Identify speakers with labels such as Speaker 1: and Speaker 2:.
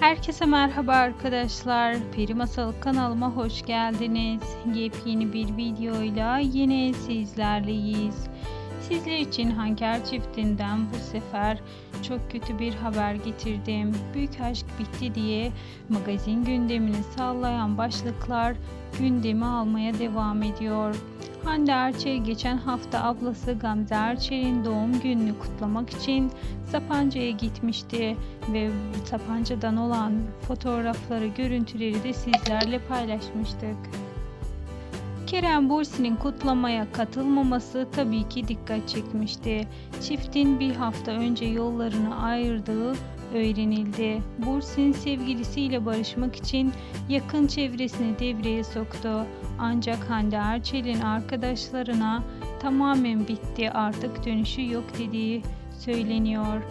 Speaker 1: Herkese merhaba arkadaşlar. Peri Masal kanalıma hoş geldiniz. Yepyeni bir videoyla yine sizlerleyiz. Sizler için Hanker çiftinden bu sefer çok kötü bir haber getirdim. Büyük aşk bitti diye magazin gündemini sallayan başlıklar gündemi almaya devam ediyor. Hande Erçel geçen hafta ablası Gamze Erçel'in doğum gününü kutlamak için Sapanca'ya gitmişti ve Sapanca'dan olan fotoğrafları, görüntüleri de sizlerle paylaşmıştık. Kerem Bursi'nin kutlamaya katılmaması tabii ki dikkat çekmişti. Çiftin bir hafta önce yollarını ayırdığı öğrenildi. Bursin sevgilisiyle barışmak için yakın çevresini devreye soktu. Ancak Hande Erçel'in arkadaşlarına tamamen bitti artık dönüşü yok dediği söyleniyor.